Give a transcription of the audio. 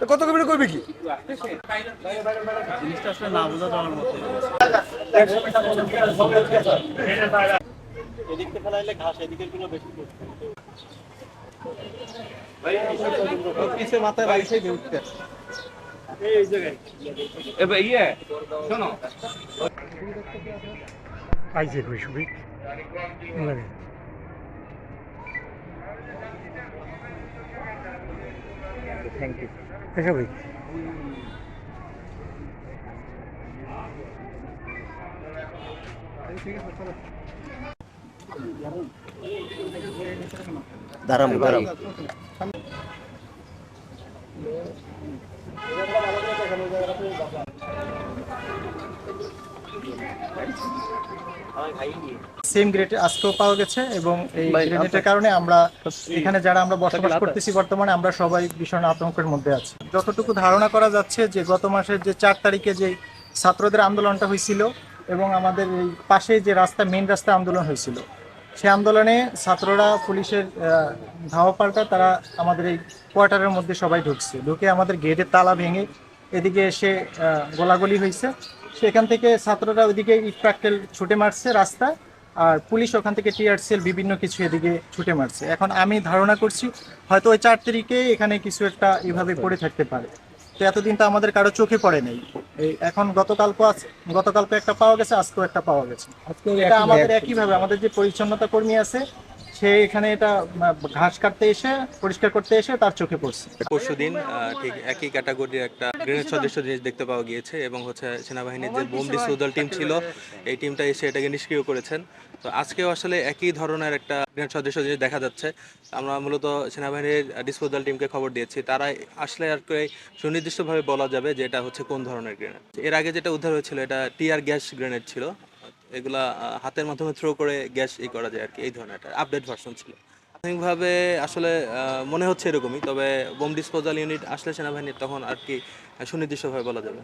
তো কত কবি করবে কি? জিনিসটা আসলে না বোঝা যাওয়ার মতো। এদিকে ফেলাইলে ঘাস এদিকেরগুলো বেশি পিছে মাথায় লাগিয়েছে উঠতে এবার ইয়ে শোনো পাইছে কই সুবি থ্যাংক ইউ এসো দাঁড়াম দাঁড়াম। সেম গ্রেড আজকেও পাওয়া গেছে এবং এই গ্রেনেডের কারণে আমরা এখানে যারা আমরা বসবাস করতেছি বর্তমানে আমরা সবাই ভীষণ আতঙ্কের মধ্যে আছি। যতটুকু ধারণা করা যাচ্ছে যে গত মাসের যে চার তারিখে যে ছাত্রদের আন্দোলনটা হয়েছিল এবং আমাদের এই পাশে যে রাস্তা মেন রাস্তা আন্দোলন হয়েছিল সে আন্দোলনে ছাত্ররা, পুলিশের ধাওয়া পাল্টা তারা আমাদের এই কোয়ার্টারের মধ্যে সবাই ঢুকছে। ঢুকে আমাদের গেটের তালা ভেঙে এদিকে এসে গোলাগুলি হয়েছে। সেখান থেকে ছাত্ররা ওইদিকে ইটপ্রাক্টেল ছুটে মারছে রাস্তা আর পুলিশ ওখান থেকে টিআরসিএল বিভিন্ন কিছু এদিকে ছুটে মারছে। এখন আমি ধারণা করছি, হয়তো ওই চার তারিখে এখানে কিছু একটা এভাবে পড়ে থাকতে পারে। তো এতদিন তো আমাদের কারও চোখে পড়ে নাই। এই এখন গতকালকে গতকালকে একটা পাওয়া গেছে আজকেও একটা পাওয়া গেছে। এটা আমাদের একইভাবে আমাদের যে পরিচ্ছন্নতা কর্মী আছে সে এখানে এটা ঘাস কাটতে এসে পরিষ্কার করতে এসে তার চোখে পড়ছে। পরশুদিন আহ, ঠিক একই ক্যাটাগরির একটা গ্রেনেড সদৃশ জিনিস দেখতে পাওয়া গিয়েছে এবং হচ্ছে সেনাবাহিনীর যে বোম ডিসপোজাল টিম ছিল এই টিমটা এসে এটাকে নিষ্ক্রিয় করেছেন। তো আজকেও আসলে একই ধরনের একটা গ্রেনেড সদৃশ জিনিস দেখা যাচ্ছে। আমরা মূলত সেনাবাহিনীর ডিসপোজাল টিমকে খবর দিয়েছি। তারা আসলে আর কি সুনির্দিষ্টভাবে বলা যাবে যে এটা হচ্ছে কোন ধরনের গ্রেনেড। এর আগে যেটা উদ্ধার হয়েছিল এটা টিয়ার গ্যাস গ্রেনেড ছিল। এগুলা হাতের মাধ্যমে থ্রো করে গ্যাস ই করা যায় আর কি এই ধরনের একটা আপডেট ভার্সন ছিল। প্রাথমিকভাবে আসলে মনে হচ্ছে এরকমই, তবে বোম ডিসপোজাল ইউনিট আসলে সেনাবাহিনীর তখন আর কি সুনির্দিষ্টভাবে বলা যাবে।